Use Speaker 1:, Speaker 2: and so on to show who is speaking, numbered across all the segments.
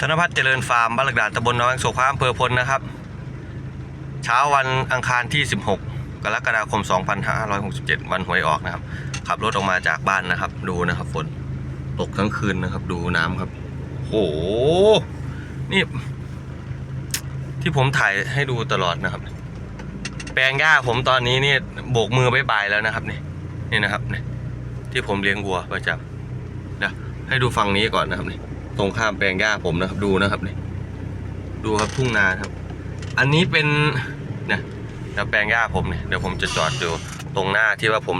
Speaker 1: ธนพัฒน์เจริญฟาร์มบ้านหลักด่านตำบลน้อยโศกพระอำเภอพลนะครับ เช้าวันอังคารที่ 16 กรกฎาคม 2567 วันหวยออกนะครับ ขับรถออกมาจากบ้านนะครับ ดูนะครับฝนตกทั้งคืนนะครับ ดูน้ำครับโหนี่ ที่ผมถ่ายให้ดูตลอดนะครับ แปลงหญ้าผมตอนนี้นี่โบกมือบายบายแล้วนะครับนี่นี่นะครับนี่ที่ผมเลี้ยงวัวประจำเดี๋ยวให้ดูฝั่งนี้ก่อนนะครับนี่ ตรงข้ามแปลงหญ้าผมนะครับ ดูนะครับนี่ดูครับทุ่งนาครับ อันนี้เป็นเนี่ยแปลงหญ้าผมเนี่ยเดี๋ยวผมจะจอดอยู่ตรงหน้าที่ว่าผม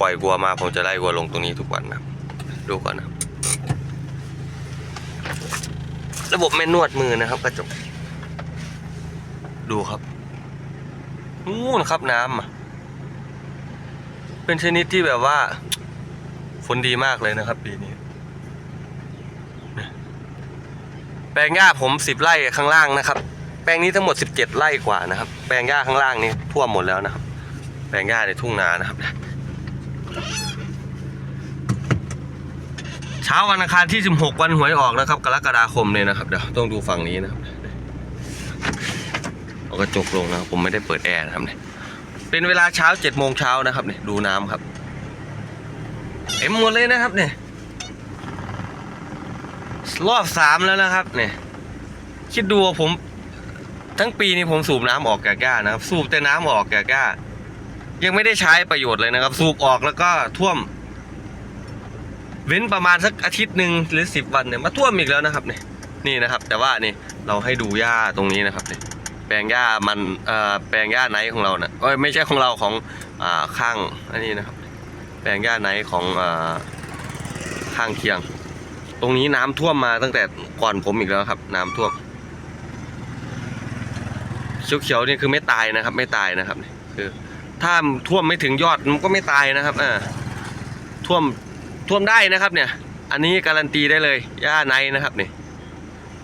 Speaker 1: ปล่อยวัวมาผมจะไล่วัวลงตรงนี้ทุกวันนะดูก่อนนะระบบแม่นวดมือนะครับ กระจก ดูครับนู่นครับน้ำอะเป็นชนิดที่แบบว่า ฝนดีมากเลยนะครับปีนี้เนี่ย แปลงหญ้าผมสิบไร่ข้างล่างนะครับ แปลงนี้ทั้งหมดสิบเจ็ดไร่กว่านะครับ แปลงหญ้าข้างล่างนี่ท่วมหมดแล้วนะครับ แปลงหญ้าในทุ่งนานะครับเช้าวันอังคารที่ 16 วันหวยออกนะครับ กรกฎาคมเนี่ยนะครับเดี๋ยวต้องดูฝั่งนี้นะครับเอากระจกลงนะครับผมไม่ได้เปิดแอร์นะครับเนี่ยเป็นเวลาเช้า7โมงเช้านะครับเนี่ยดูน้ำครับเต็มหมดเลยนะครับเนี่ย รอบสามแล้วนะครับ เนี่ย คิดดูว่าผม ทั้งปีนี้ผมสูบน้ำออกแก่ก้านะครับ สูบแต่น้ำออกแก่ก้า ยังไม่ได้ใช้ประโยชน์เลยนะครับ สูบออกแล้วก็ท่วม เว้นประมาณสักอาทิตย์หนึ่งหรือสิบวันเนี่ยมาท่วมอีกแล้วนะครับ เนี่ยนี่นะครับ แต่ว่านี่เราให้ดูหญ้าตรงนี้นะครับเนี่ยแปลงหญ้ามันแปลงหญ้าไนของเราเนะ่ะเอ้ยไม่ใช่ของเราของอข้างอันนี้นะครับ แปลงหญ้าไนของอข้างเคียง ตรงนี้น้ำท่วมมาตั้งแต่ก่อนผมอีกแล้วครับ น้ำท่วมเขียวๆนี่คือไม่ตายนะครับ ไม่ตายนะครับนี่คือ ถ้าท่วมไม่ถึงยอดมันก็ไม่ตายนะครับอ่าท่วมท่วมได้นะครับเนี่ย อันนี้การันตีได้เลยหญ้าไนนะครับนี่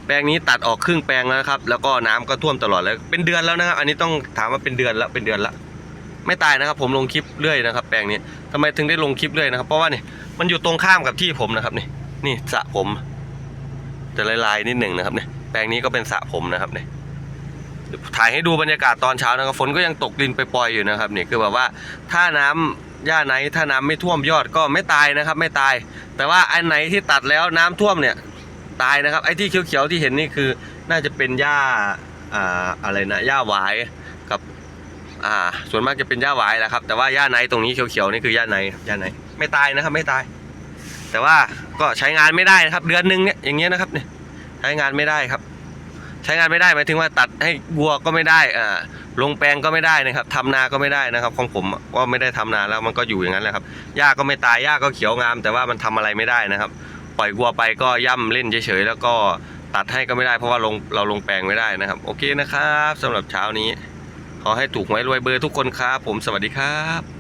Speaker 1: แปลงนี้ตัดออกครึ่งแปลงแล้วครับ แล้วก็น้ำก็ท่วมตลอดแล้วเป็นเดือนแล้วนะครับ อันนี้ต้องถามว่าเป็นเดือนแล้วเป็นเดือนละไม่ตายนะครับ ผมลงคลิปเรื่อยนะครับ แปลงนี้ทำไมถึงได้ลงคลิปเรื่อยนะครับ เพราะว่านี่มันอยู่ตรงข้ามกับที่ผมนะครับนี่ นี่สระผมจะลายๆนิดหนึ่งนะครับเนี่ยแปลงนี้ก็เป็นสระผมนะครับเนี่ยถ่ายให้ดูบรรยากาศตอนเช้านะครับฝนก็ยังตกดินไปปล่อยอยู่นะครับเนี่ยคือแบบว่าถ้าน้ำหญ้าไหนถ้าน้ำไม่ท่วมยอดก็ไม่ตายนะครับ ไม่ตาย แต่ว่าอันไหนที่ตัดแล้วน้ำท่วมเนี่ยตายนะครับ ไอ้ที่เขียวๆที่เห็นนี่คือน่าจะเป็นหญ้าอ่าอะไรนะหญ้าหวายกับอ่าส่วนมากจะเป็นหญ้าหวายแหละครับแต่ว่าหญ้าไหนตรงนี้เขียวๆนี่คือหญ้าไหนหญ้าไหนไม่ตายนะครับไม่ตาย แต่ว่าก็ใช้งานไม่ได้นะครับ เดือนหนึ่งเนี่ยอย่างเงี้ยนะครับเนี่ยใช้งานไม่ได้ครับ ใช้งานไม่ได้หมายถึงว่าตัดให้วัวก็ไม่ได้อ่าลงแปลงก็ไม่ได้นะครับทำนาก็ไม่ได้นะครับ ของผมก็ไม่ได้ทำนาแล้วมันก็อยู่อย่างนั้นแหละครับหญ้าก็ไม่ตายหญ้าก็เขียวงาม แต่ว่ามันทำอะไรไม่ได้นะครับ ปล่อยวัวไปก็ย่ำเล่นเฉยๆแล้วก็ตัดให้ก็ไม่ได้เพราะว่าลงเราลงแปลงไม่ได้นะครับ โอเคนะครับสำหรับเช้านี้ ขอให้ถูกหวยรวยเบอร์ทุกคนครับ ผมสวัสดีครับ